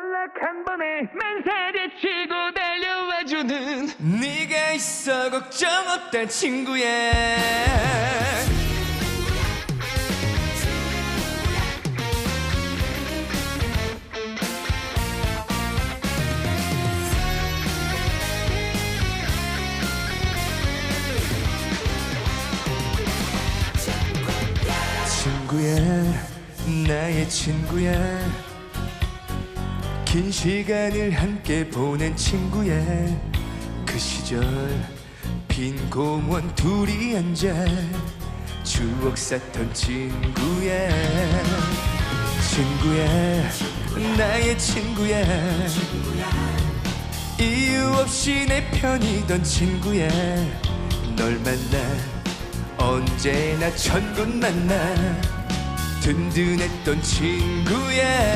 연락 한 번에 만사를 치고 달려와주는 네가 있어 걱정 없다 친구야. 친구야 나의 친구야 긴 시간을 함께 보낸 친구야 그 시절. 빈 공원 둘이 앉아 추억 쌓던 친구야 친구야 나의 친구야 이유 없이 내 편이던 친구야 널 만나 언제나 천곳 만나 든든했던 친구야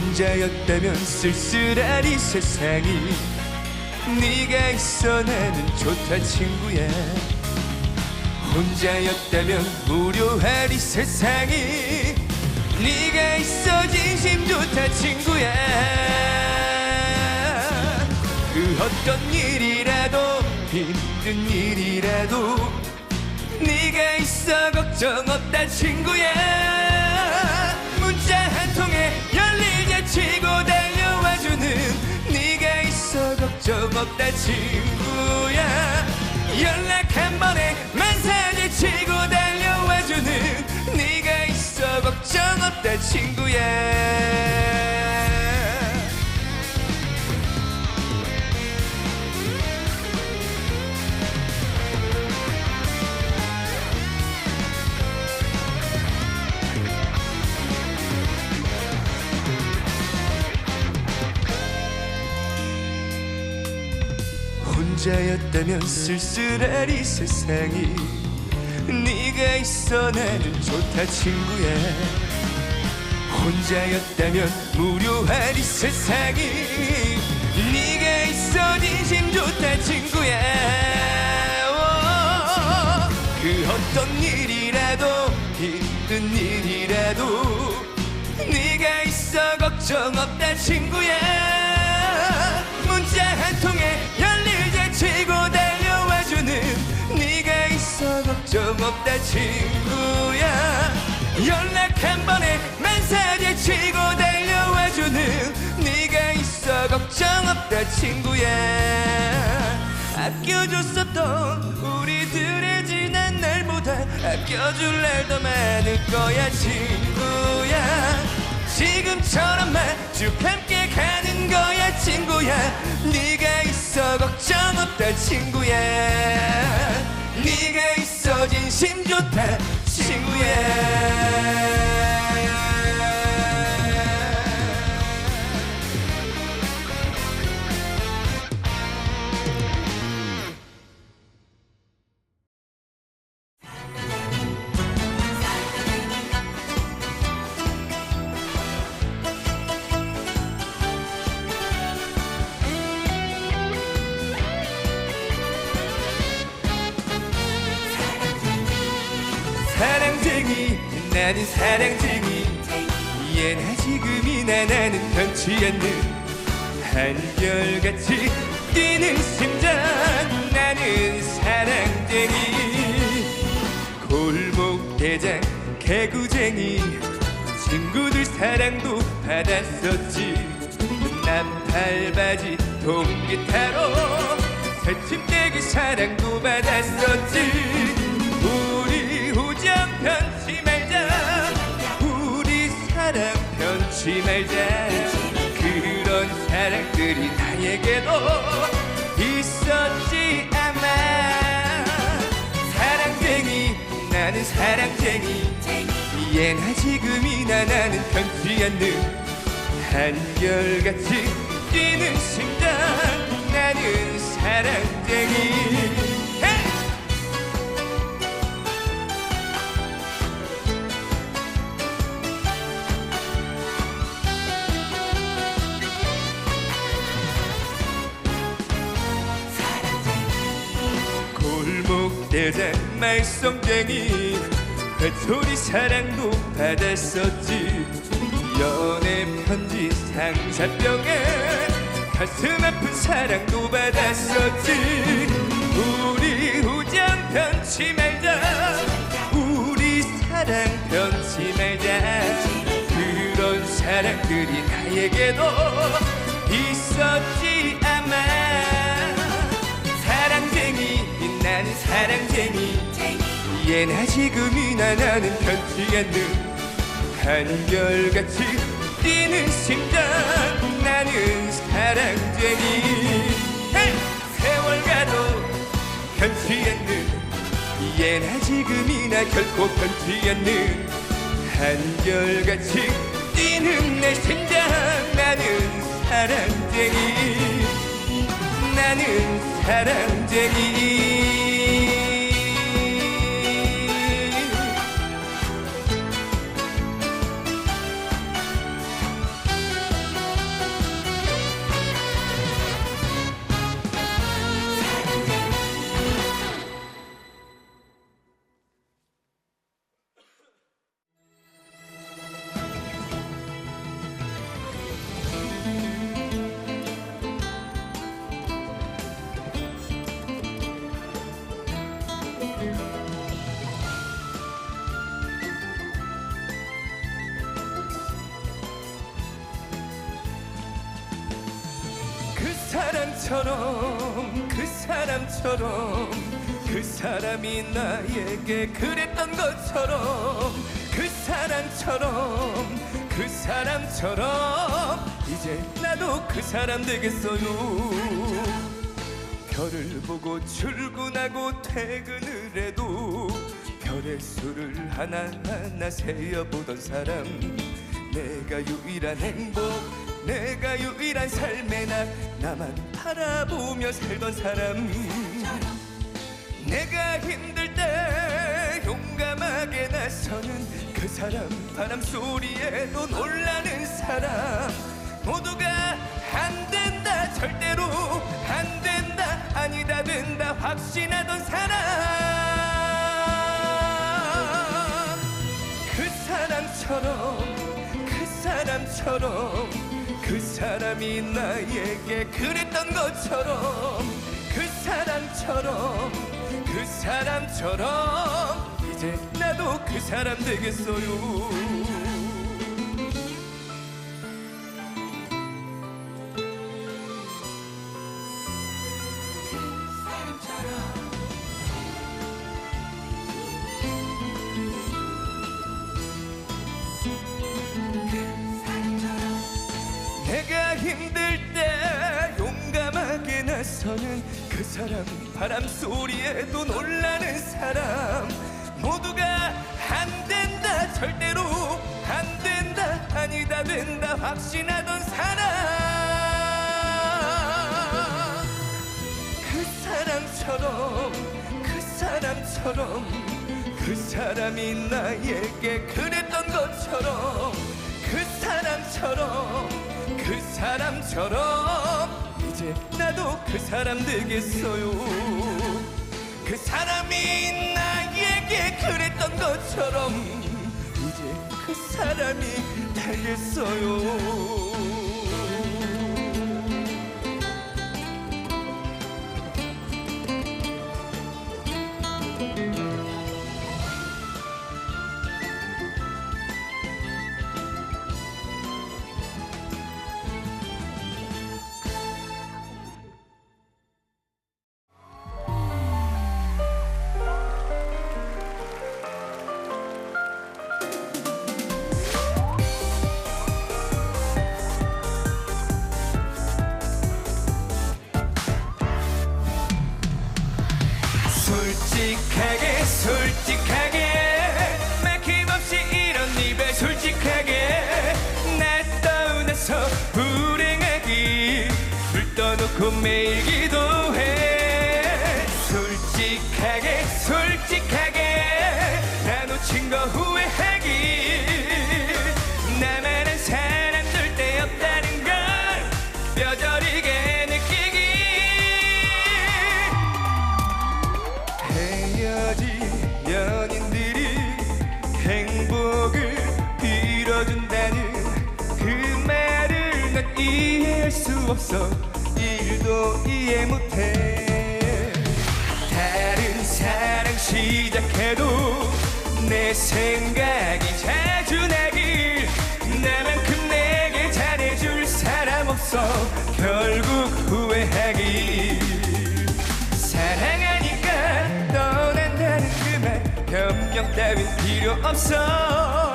혼자였다면 쓸쓸하리 세상이 네가 있어 나는 좋다 친구야. 혼자였다면 무료하리 세상이 네가 있어 진심 좋다 친구야. 그 어떤 일이라도 힘든 일이라도 네가 있어 걱정 없다 친구야 친구야. 연락 한 번에 만사를 치고 달려와주는 네가 있어 걱정 없다 친구야 혼자였다면 쓸쓸하리 세상이. 네가 있어 나는 좋다 친구야. 혼자였다면 무료하리 세상이. 네가 있어 진심 좋다 친구야. 오, 그 어떤 일이라도 힘든 일이라도 네가 있어 걱정 없다 친구야 없다 친구야. 연락 한 번에 만사를 치고 달려와주는 네가 있어 걱정 없다 친구야. 아껴줬었던 우리들의 지난 날보다 아껴줄 날 더 많을 거야 친구야. 지금처럼만 쭉 함께 가는 거야 친구야. 네가 있어 걱정 없다 친구야 네가 있어 진심 좋다 친구야 나는 사랑쟁이. 예나 지금이나 나는 변치 않는 한결같이 뛰는 심장. 나는 사랑쟁이. 골목 대장 개구쟁이. 친구들 사랑도 받았었지. 남팔바지 통기타로 새침대기 사랑도 받았었지. 우리 우정 편치 말자 사랑 편치 말자 그런 사랑들이 나에게도 있었지 아마. 사랑쟁이 나는 사랑쟁이. 예나 지금이나 나는 변치 않는 한결같이 뛰는 심장 나는 사랑쟁이! 골목대장 말썽쟁이 회초리 사랑도 받았었지. 연애 편지 상사병에 가슴 아픈 사랑도 받았었지. 우리 우정 편치 말자. 우리 사랑 편치 말자. 그런 사랑들이 나에게도 있었지 아마 나는 사랑쟁이 예나 지금이나 나는 편치 않는 한결같이 뛰는 심장 나는 사랑쟁이! 세월 가도 편치 않는 예나 지금이나 결코 편치 않는 한결같이 뛰는 내 심장 나는 사랑쟁이 나는 사랑쟁이 사람처럼 그 사람처럼 그 사람이 나에게 그랬던 것처럼 그 사람처럼 그 사람처럼 이제 나도 그 사람 되겠어요. 별을 보고 출근하고 퇴근을 해도 별의 수를 하나하나 세어보던 사람 내가 유일한 행복 내가 유일한 삶의 날 나만 바라보며 살던 사람. 내가 힘들 때 용감하게 나서는 그 사람. 바람 소리에도 놀라는 사람. 모두가 안 된다 절대로 안 된다 아니다 된다 확신하던 사람. 그 사람처럼 그 사람처럼 그 사람이 나에게 그랬던 것처럼 그 사람처럼 그 사람처럼 이제 나도 그 사람 되겠어요. 내가 힘들 때 용감하게 나서는 그 사람 바람 소리에도 놀라는 사람. 모두가 안 된다 절대로 안 된다 아니다 된다 확신하던 사람. 그 사람처럼 그 사람처럼 그 사람이 나에게 그랬던 것처럼 그 사람처럼 그 사람처럼. 이제 나도 그 사람 되겠어요. 그 사람이 나에게 그랬던 것처럼 이제 그 사람이 되겠어요 솔직하게 솔직하게 없어. 일도 이해 못해. 다른 사랑 시작해도 내 생각이 자주 나길. 나만큼 내게 잘해줄 사람 없어. 결국 후회하길 사랑하니까 떠난다는 그 말. 변명 따윈 필요 없어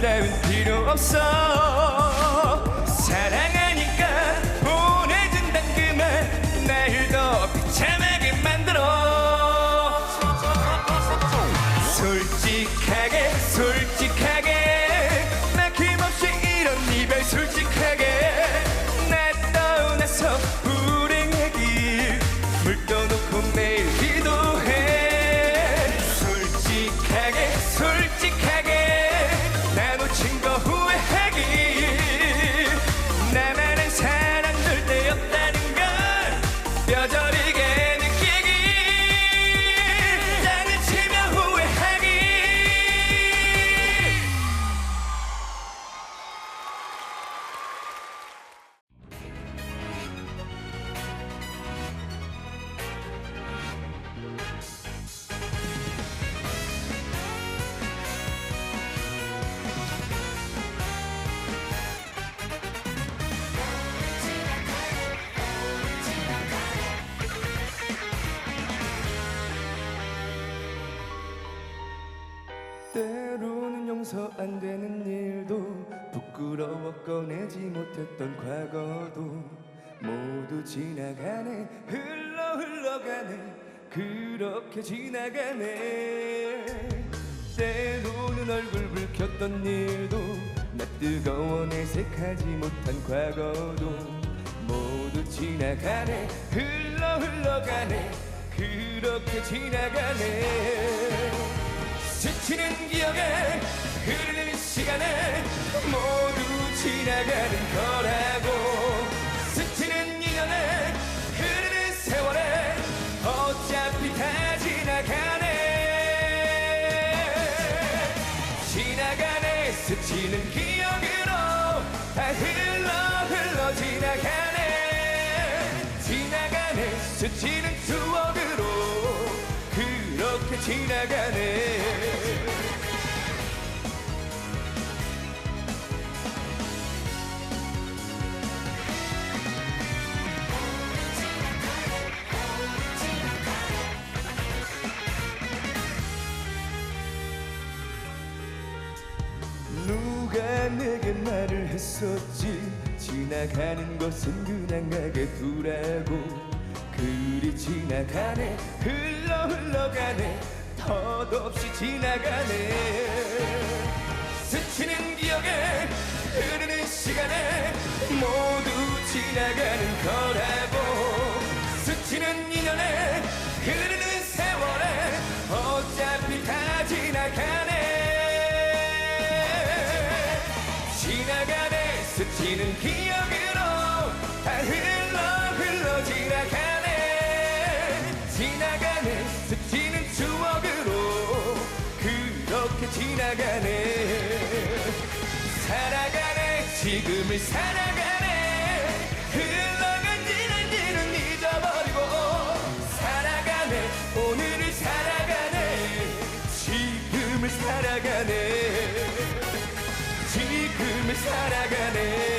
따윈 필요 없어 용서 안 되는 일도 부끄러워 꺼내지 못했던 과거도 모두 지나가네. 흘러 흘러가네. 그렇게 지나가네. 때로는 얼굴 붉혔던 일도 나 뜨거워 내색하지 못한 과거도 모두 지나가네. 흘러 흘러가네. 그렇게 지나가네. 스치는 기억에 시간에 모두 지나가는 거라고. 스치는 인연에 흐르는 세월에 어차피 다 지나가네. 지나가네. 스치는 기억으로 다 흘러 흘러 지나가네. 지나가네. 스치는 지나가는 것은 그냥 가게 두라고. 그리 지나가네 흘러 흘러가네 덧없이 지나가네. 스치는 기억에 흐르는 시간에 모두 지나가는 거라고. 스치는 인연에 흐르는 세월에 어차피 다 지나가네. 지나가네 스치는 기억 춤을 살아가네. 흘러간 지난 일은 잊어버리고 살아가네. 오늘을 살아가네. 지금을 살아가네. 지금을 살아가네.